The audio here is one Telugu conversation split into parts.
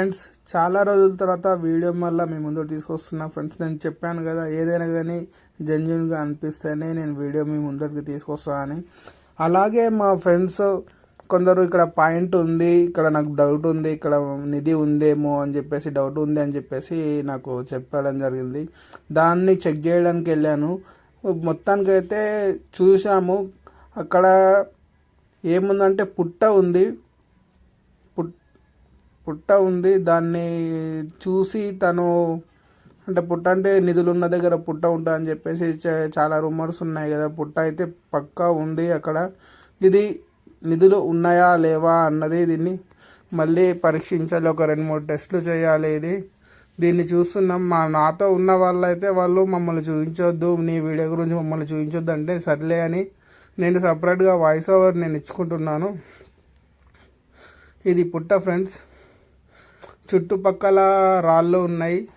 ఫ్రెండ్స్ చాలా రోజుల తర్వాత వీడియో మళ్ళీ మీ ముందు తీసుకొస్తున్నా. ఫ్రెండ్స్ నేను చెప్పాను కదా ఏదైనా కానీ జెన్యున్గా అనిపిస్తేనే నేను వీడియో మీ ముందరికి తీసుకొస్తానని. అలాగే మా ఫ్రెండ్స్ కొందరు ఇక్కడ పాయింట్ ఉంది ఇక్కడ నాకు డౌట్ ఉంది ఇక్కడ నిధి ఉందేమో అని చెప్పేసి డౌట్ ఉంది అని చెప్పేసి నాకు చెప్పడం జరిగింది. దాన్ని చెక్ చేయడానికి వెళ్ళాను. మొత్తానికైతే చూసాము అక్కడ ఏముందంటే పుట్ట ఉంది. పుట్ట ఉంది దాన్ని చూసి తను అంటే పుట్ట అంటే నిధులు ఉన్న దగ్గర పుట్ట ఉంటా అని చెప్పేసి చాలా రూమర్స్ ఉన్నాయి కదా పుట్ట అయితే పక్కా ఉంది అక్కడ. ఇది నిధులు ఉన్నాయా లేవా అన్నది దీన్ని మళ్ళీ పరీక్షించాలి ఒక రెండు మూడు టెస్టులు చేయాలి ఇది. దీన్ని చూస్తున్నాం. మా నాతో ఉన్న వాళ్ళైతే వాళ్ళు మమ్మల్ని చూపించొద్దు నీ వీడియో గురించి మమ్మల్ని చూపించొద్దు అంటే సర్లే అని నేను సపరేట్గా వాయిస్ ఓవర్ నేను ఇచ్చుకుంటున్నాను. ఇది పుట్ట ఫ్రెండ్స్ చుట్టుపక్కల రాళ్ళు ఉన్నాయి.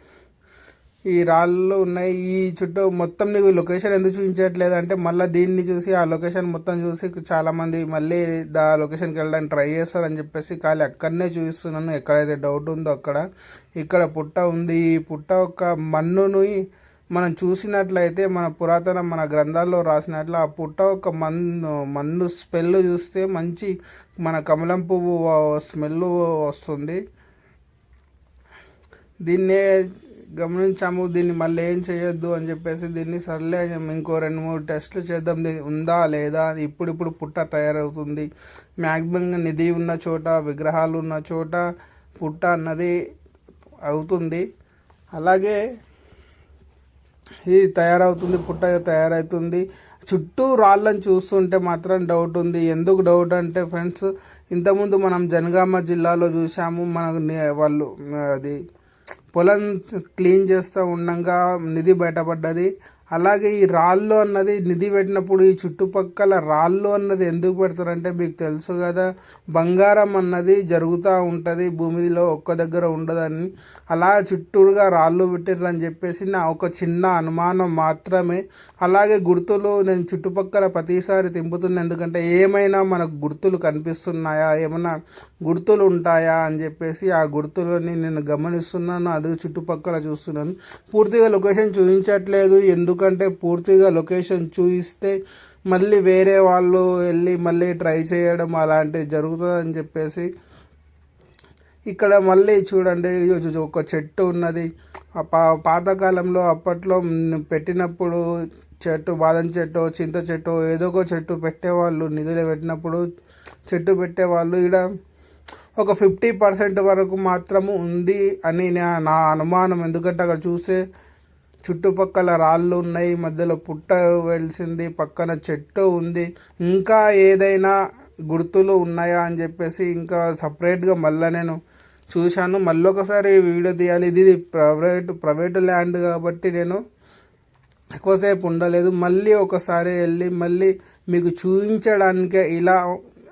ఈ రాళ్ళు ఉన్నాయి. ఈ చుట్టూ మొత్తం నీకు లొకేషన్ ఎందుకు చూపించట్లేదు అంటే మళ్ళీ దీన్ని చూసి ఆ లొకేషన్ మొత్తం చూసి చాలామంది మళ్ళీ దా లొకేషన్కి వెళ్ళడానికి ట్రై చేస్తారని చెప్పేసి ఖాళీ అక్కడనే చూపిస్తున్నాను. ఎక్కడైతే డౌట్ ఉందో అక్కడ. ఇక్కడ పుట్ట ఉంది. ఈ పుట్ట ఒక మన్నుని మనం చూసినట్లయితే మన పురాతన మన గ్రంథాల్లో రాసినట్లు ఆ పుట్ట ఒక మన్ను మన్ను స్మెల్ చూస్తే మంచి మన కమలం పువ్వు స్మెల్ వస్తుంది. దీన్నే గమనించాము దీన్ని మళ్ళీ ఏం చేయొద్దు అని చెప్పేసి దీన్ని సర్లే ఇంకో రెండు మూడు టెస్టులు చేద్దాం. దీన్ని ఉందా లేదా ఇప్పుడు ఇప్పుడిప్పుడు పుట్ట తయారవుతుంది. మ్యాక్సిమం నిధి ఉన్న చోట విగ్రహాలు ఉన్న చోట పుట్ట అన్నది అవుతుంది. అలాగే ఇది తయారవుతుంది పుట్ట తయారవుతుంది. చుట్టూ రాళ్ళని చూస్తుంటే మాత్రం డౌట్ ఉంది. ఎందుకు డౌట్ అంటే ఫ్రెండ్స్ ఇంతకుముందు మనం జనగామ జిల్లాలో చూసాము మనకు వాళ్ళు అది పొలం క్లీన్ చేస్తూ ఉండగా నిధి బయటపడ్డది. అలాగే ఈ రాళ్ళు అన్నది నిధి పెట్టినప్పుడు ఈ చుట్టుపక్కల రాళ్ళు అన్నది ఎందుకు పెడతారంటే మీకు తెలుసు కదా బంగారం అన్నది జరుగుతూ ఉంటుంది భూమిలో ఒక్క దగ్గర ఉండదని. అలా చుట్టూరుగా రాళ్ళు పెట్టారని చెప్పేసి నా ఒక చిన్న అనుమానం మాత్రమే. అలాగే గుర్తులు నేను చుట్టుపక్కల ప్రతిసారి తింపుతున్నా ఎందుకంటే ఏమైనా మనకు గుర్తులు కనిపిస్తున్నాయా ఏమైనా గుర్తులు ఉంటాయా అని చెప్పేసి ఆ గుర్తులని నేను గమనిస్తున్నాను అది చుట్టుపక్కల చూస్తున్నాను. పూర్తిగా లొకేషన్ చూపించట్లేదు ఎందుకు ఎందుకంటే పూర్తిగా లొకేషన్ చూపిస్తే మళ్ళీ వేరే వాళ్ళు వెళ్ళి మళ్ళీ ట్రై చేయడం అలాంటివి జరుగుతుందని చెప్పేసి ఇక్కడ మళ్ళీ చూడండి ఒక చెట్టు ఉన్నది. ఆ పా పాతకాలంలో అప్పట్లో పెట్టినప్పుడు చెట్టు బాదం చెట్టు చింత చెట్టు ఏదో ఒక చెట్టు పెట్టేవాళ్ళు నిధులు పెట్టినప్పుడు చెట్టు పెట్టేవాళ్ళు. ఇక్కడ ఒక ఫిఫ్టీ పర్సెంట్ వరకు మాత్రము ఉంది అని నా నా అనుమానం. ఎందుకంటే అక్కడ చూస్తే చుట్టుపక్కల రాళ్ళు ఉన్నాయి మధ్యలో పుట్ట వెలిసింది పక్కన చెట్టు ఉంది. ఇంకా ఏదైనా గుర్తులు ఉన్నాయా అని చెప్పేసి ఇంకా సపరేట్గా మళ్ళీ నేను చూశాను. మళ్ళీ ఒకసారి వీడియో తీయాలి. ఇది ప్రైవేట్ ప్రైవేట్ ల్యాండ్ కాబట్టి నేను ఎక్కువసేపు ఉండలేదు. మళ్ళీ ఒకసారి వెళ్ళి మళ్ళీ మీకు చూపించడానికే ఇలా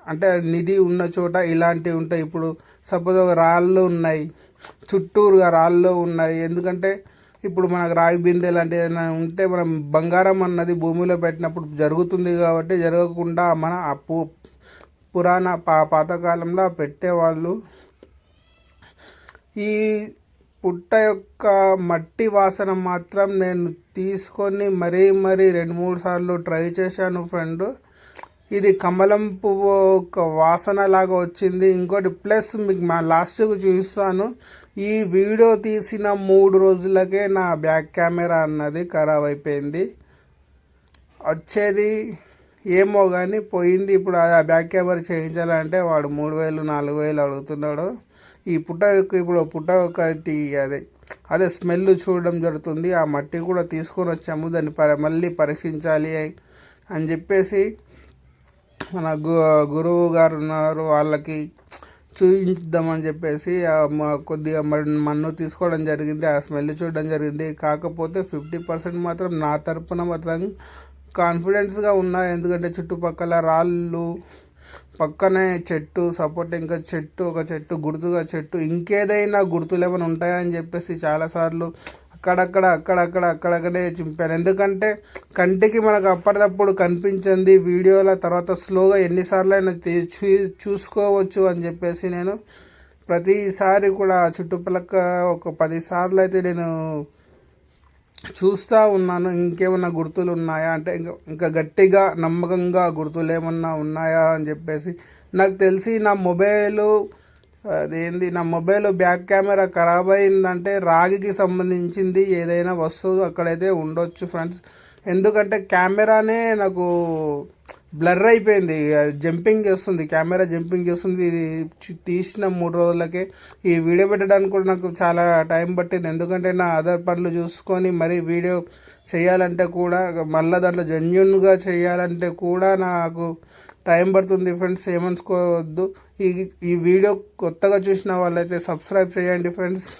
అంటే నిధి ఉన్న చోట ఇలాంటివి ఉంటాయి. ఇప్పుడు సపోజ్ ఒక రాళ్ళు ఉన్నాయి. చుట్టూరుగా రాళ్ళు ఉన్నాయి. ఎందుకంటే ఇప్పుడు మనకు రాగి బిందె లాంటి ఏదైనా ఉంటే మనం బంగారం అన్నది భూమిలో పెట్టినప్పుడు జరుగుతుంది కాబట్టి జరగకుండా మన అప్పు పురాణ పా పాతకాలంలో పెట్టేవాళ్ళు ఈ పుట్ట యొక్క మట్టి వాసన మాత్రం నేను తీసుకొని మరీ మరీ రెండు మూడు సార్లు ట్రై చేశాను ఫ్రెండ్. ఇది కమలం పువ్వు ఒక వాసన లాగా వచ్చింది. ఇంకోటి ప్లస్ మీకు మా లాస్ట్కు చూస్తాను ఈ వీడియో తీసిన మూడు రోజులకే నా బ్యాక్ కెమెరా అన్నది ఖరాబ్ అయిపోయింది. వచ్చేది ఏమో కానీ పోయింది. ఇప్పుడు ఆ బ్యాక్ కెమెరా చేయించాలంటే వాడు మూడు వేలు నాలుగు వేలు అడుగుతున్నాడు. ఈ పుట్ట యొక్క ఇప్పుడు పుట్ట ఒకటి అదే అదే స్మెల్ చూడడం జరుగుతుంది. ఆ మట్టి కూడా తీసుకొని వచ్చాము. దాన్ని ప మళ్ళీ పరీక్షించాలి అని చెప్పేసి మన గు గురువు గారు ఉన్నారు. వాళ్ళకి చూపించుదామని చెప్పేసి కొద్దిగా మన్- మన్ను తీసుకోవడం జరిగింది ఆ స్మెల్ చూడడం జరిగింది. కాకపోతే ఫిఫ్టీ పర్సెంట్ మాత్రం నా తరపున మాత్రం కాన్ఫిడెన్స్గా ఉన్నా. ఎందుకంటే చుట్టుపక్కల రాళ్ళు పక్కనే చెట్టు సపోర్ట్ ఇంకా చెట్టు ఒక చెట్టు గుర్తుగా చెట్టు ఇంకేదైనా గుర్తులు ఏమైనా ఉంటాయా అని చెప్పేసి చాలాసార్లు అక్కడక్కడ అక్కడక్కడ అక్కడక్కడే చింపాను. ఎందుకంటే కంటికి మనకు అప్పటికప్పుడు కనిపించింది వీడియోల తర్వాత స్లోగా ఎన్నిసార్లు అయినా తీ- చూ చూసుకోవచ్చు అని చెప్పేసి నేను ప్రతిసారి కూడా చుట్టుపక్కల ఒక పదిసార్లు అయితే నేను చూస్తూ ఉన్నాను. ఇంకేమన్నా గుర్తులు ఉన్నాయా అంటే ఇంకా ఇంకా గట్టిగా నమ్మకంగా గుర్తులు ఏమన్నా ఉన్నాయా అని చెప్పేసి నాకు తెలిసి నా మొబైలు అదేంది నా మొబైల్ బ్యాక్ కెమెరా ఖరాబ్ అయిందంటే రాగికి సంబంధించింది ఏదైనా వస్తువు అక్కడైతే ఉండొచ్చు ఫ్రెండ్స్. ఎందుకంటే కెమెరానే నాకు బ్లర్ అయిపోయింది జంపింగ్ చేస్తుంది కెమెరా జంపింగ్ చేస్తుంది. ఇది తీసిన మూడు రోజులకే ఈ వీడియో పెట్టడానికి కూడా నాకు చాలా టైం పట్టింది. ఎందుకంటే నా అదర్ పనులు చూసుకొని మరీ వీడియో చేయాలంటే కూడా మళ్ళీ దాంట్లో జెన్యున్గా చేయాలంటే కూడా నాకు టైం పడుతుంది ఫ్రెండ్స్ ఏమనుకోవద్దు. ఈ ఈ వీడియో కొత్తగా చూసిన వాళ్ళైతే సబ్స్క్రైబ్ చేయండి ఫ్రెండ్స్.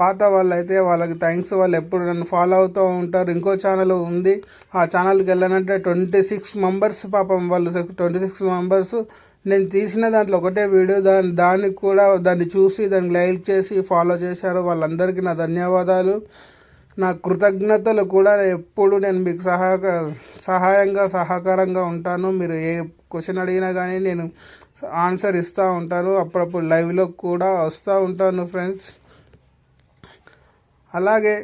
పాత వాళ్ళైతే వాళ్ళకి థ్యాంక్స్. వాళ్ళు ఎప్పుడు నన్ను ఫాలో అవుతూ ఉంటారు. ఇంకో ఛానల్ ఉంది. ఆ ఛానల్కి వెళ్ళానంటే ట్వంటీ సిక్స్ మెంబర్స్ పాపం వాళ్ళు ట్వంటీ సిక్స్ మెంబర్స్. నేను తీసిన దాంట్లో ఒకటే వీడియో. దాని దానికి కూడా దాన్ని చూసి దాన్ని లైక్ చేసి ఫాలో చేశారు. వాళ్ళందరికీ నా ధన్యవాదాలు. నా కృతజ్ఞతలు కూడా ఎప్పుడు నేను మీకు సహాయ సహాయంగా సహకారంగా ఉంటాను. మీరు ఏ క్వశ్చన్ అడిగినా కానీ నేను ఆన్సర్ ఇస్తూ ఉంటాను. అప్పుడప్పుడు లైవ్లో కూడా వస్తూ ఉంటాను ఫ్రెండ్స్ అలాగే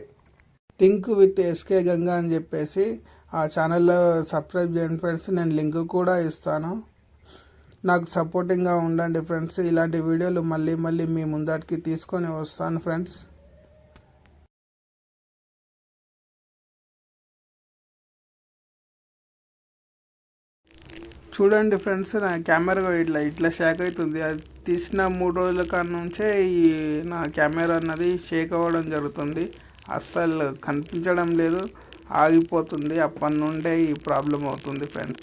థింక్ విత్ ఎస్కే గంగా అని చెప్పేసి ఆ ఛానల్లో సబ్స్క్రైబ్ చేయండి ఫ్రెండ్స్ నేను లింక్ కూడా ఇస్తాను. నాకు సపోర్టింగ్గా ఉండండి ఫ్రెండ్స్ ఇలాంటి వీడియోలు మళ్ళీ మళ్ళీ మీ ముందటికి తీసుకొని వస్తాను ఫ్రెండ్స్ చూడండి ఫ్రెండ్స్ నా కెమెరా ఇట్లా ఇట్లా షేక్ అవుతుంది. అది తీసిన మూడు రోజుల కాడ నుంచే ఈ నా కెమెరా అన్నది షేక్ అవ్వడం జరుగుతుంది. అస్సలు కనిపించడం లేదు. ఆగిపోతుంది. అప్పటి నుండే ఈ ప్రాబ్లం అవుతుంది ఫ్రెండ్స్.